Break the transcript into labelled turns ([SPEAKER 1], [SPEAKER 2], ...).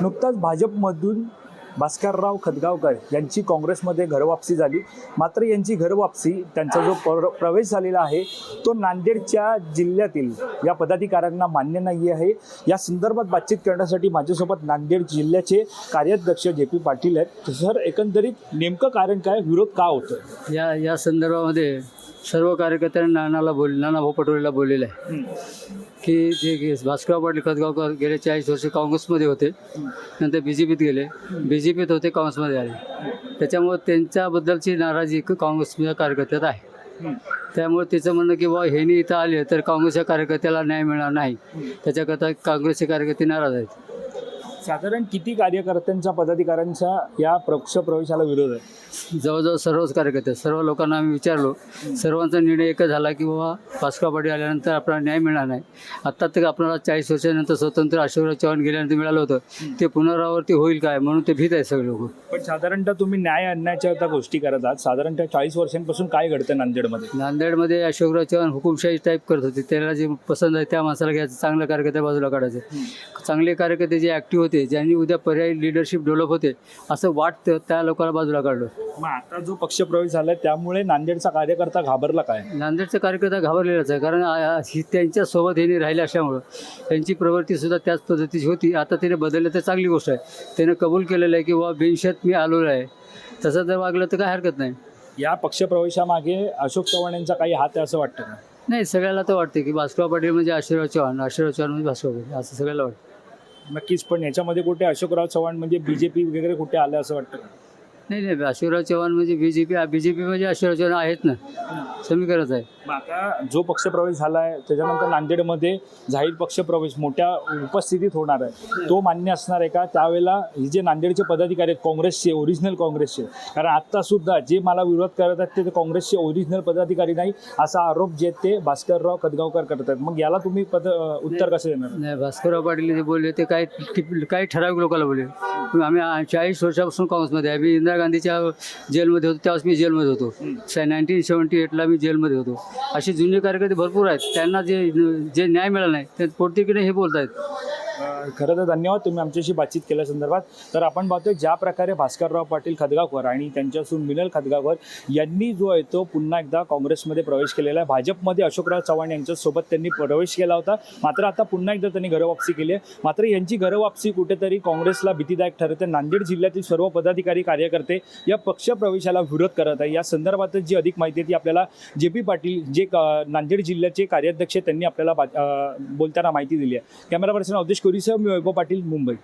[SPEAKER 1] नुकताच भाजपमधून भास्करराव खदगावकर यांची काँग्रेसमध्ये घरवापसी झाली. मात्र यांची घरवापसी त्यांचा जो प्र प्रवेश झालेला आहे तो नांदेडच्या जिल्ह्यातील या पदाधिकाऱ्यांना मान्य नाही आहे. या संदर्भात बातचीत करण्यासाठी माझ्यासोबत नांदेड जिल्ह्याचे कार्याध्यक्ष जे पी पाटील आहेत. सर एकंदरीत नेमकं कारण काय? विरोध का होतं
[SPEAKER 2] या या संदर्भामध्ये सर्व कार्यकर्त्यांनी नानाला बोल नानाभाऊ पटोलेला बोललेलं आहे. की जे भास्करराव पाटील खतगावकर गेले चाळीस वर्ष काँग्रेसमध्ये होते. नंतर बी जे पीत गेले. बी जे पीत होते काँग्रेसमध्ये आले. त्याच्यामुळे त्यांच्याबद्दलची नाराजी काँग्रेसच्या कार्यकर्त्यात आहे. त्यामुळे त्याचं म्हणणं की बाबा हेनी इथं आले तर काँग्रेसच्या कार्यकर्त्याला न्याय मिळणार नाही. त्याच्याकरता काँग्रेसचे कार्यकर्ते नाराज आहेत.
[SPEAKER 1] साधारण किती कार्यकर्त्यांचा पदाधिकाऱ्यांचा या पक्ष प्रवेशाला विरोध आहे?
[SPEAKER 2] जवळजवळ सर्वच कार्यकर्ते सर्व लोकांना आम्ही विचारलो. सर्वांचा निर्णय एकच झाला की बाबा भास्कर पाटील आल्यानंतर आपल्याला न्याय मिळणार नाही. आत्ता तर आपल्याला चाळीस वर्षानंतर स्वतंत्र अशोकराव चव्हाण गेल्यानंतर मिळालं होतं. ते पुनरावृत्ती होईल काय म्हणून ते भीत आहे सगळे लोक.
[SPEAKER 1] पण साधारणतः तुम्ही न्याय आणण्याच्या त्या गोष्टी करत आहात. साधारणतः चाळीस वर्षांपासून काय घडतं नांदेडमध्ये?
[SPEAKER 2] नांदेडमध्ये अशोकराव चव्हाण हुकुमशाही टाईप करत होते. त्याला जे पसंत आहे त्या माणसाला घ्यायचं चांगल्या कार्यकर्त्या बाजूला काढायचे. चांगले कार्यकर्ते जे ॲक्टिव्ह होते ज्यांनी उद्या पर्यायी लिडरशिप डेव्हलप होते असं वाटतं त्या लोकांना बाजूला काढलं.
[SPEAKER 1] मग आता जो पक्ष प्रवेश झालाय त्यामुळे नांदेडचा कार्यकर्ता घाबरला काय?
[SPEAKER 2] नांदेडचा कार्यकर्ता घाबरलेलाच आहे कारण आ- आ- ही त्यांच्यासोबत राहिले असल्यामुळं त्यांची प्रवृत्तीसुद्धा त्याच पद्धतीची होती. आता त्याने बदललं तर चांगली गोष्ट आहे. त्यानं कबूल केलेलं आहे की बाबा बिनशत मी आलेलो आहे. तसं जर वागलं तर काय हरकत नाही.
[SPEAKER 1] या पक्ष प्रवेशामागे अशोक चव्हाण यांचा काही हात आहे असं वाटतं का?
[SPEAKER 2] नाही सगळ्याला तर वाटते की भास्करराव पाटील म्हणजे आशीर्वाद चव्हाण आशीर्वाद चव्हाण म्हणजे भास्करराव पाटील असं सगळ्याला वाटतं.
[SPEAKER 1] नक्कीच. पण याच्यामध्ये कुठे अशोकराव चव्हाण म्हणजे बीजेपी वगैरे कुठे आलं असं वाटतं का?
[SPEAKER 2] नाही नाही आशीर्वाद चव्हाण म्हणजे B J P B J P म्हणजे आशीर्वाद चव्हाण आहेत ना. समीकरणच आहे.
[SPEAKER 1] मग आता जो पक्ष प्रवेश झाला आहे त्याच्यानंतर नांदेडमध्ये जाहीर पक्ष प्रवेश मोठ्या उपस्थितीत होणार आहे. तो मान्य असणार आहे का? त्यावेळेला हे जे नांदेडचे पदाधिकारी आहेत काँग्रेसचे ओरिजिनल काँग्रेसचे कारण आत्ता सुद्धा जे मला विरोध करत आहेत ते काँग्रेसचे ओरिजिनल पदाधिकारी नाही असा आरोप जे आहेत ते भास्करराव कदगावकर करत आहेत. मग याला तुम्ही पद उत्तर कसं देणार?
[SPEAKER 2] नाही भास्करराव पाटील जे बोलले ते काही काही ठराविक लोकांना बोलले. आम्ही चाळीस वर्षापासून काँग्रेसमध्ये आहे. मी इंदिरा गांधीच्या जेलमध्ये होतो त्यावेळेस मी जेलमध्ये होतो. नाईन्टीन सेवन्टी एटला मी जेलमध्ये होतो. असे जुने कार्यकर्ते भरपूर आहेत. त्यांना जे जे न्याय मिळाला नाही ते पोटतिकडे हे बोलत आहेत
[SPEAKER 1] खरं तर धन्यवाद तुम्ही आमच्याशी बातचीत केल्या संदर्भात. तर आपण पाहतोय ज्या प्रकारे भास्करराव पाटील खदगावकर आणि त्यांच्यासून मिनल खदगावकर यांनी जो आहे तो पुन्हा एकदा काँग्रेसमध्ये प्रवेश केलेला आहे. भाजपमध्ये अशोकराव चव्हाण यांच्यासोबत त्यांनी प्रवेश केला होता. मात्र आता पुन्हा एकदा त्यांनी घरवापसी केली आहे. मात्र यांची घरवापसी कुठेतरी काँग्रेसला भीतीदायक ठरते. नांदेड जिल्ह्यातील सर्व पदाधिकारी कार्यकर्ते या पक्ष प्रवेशाला विरोध करत आहे. या संदर्भातच जी अधिक माहिती आहे ती आपल्याला जे पी पाटील जे क- नांदेड जिल्ह्याचे कार्याध्यक्ष त्यांनी आपल्याला बोलताना माहिती दिली आहे. कॅमेरा पर्सन अवधेश कोरीसह मी वैभव पाटील मुंबई.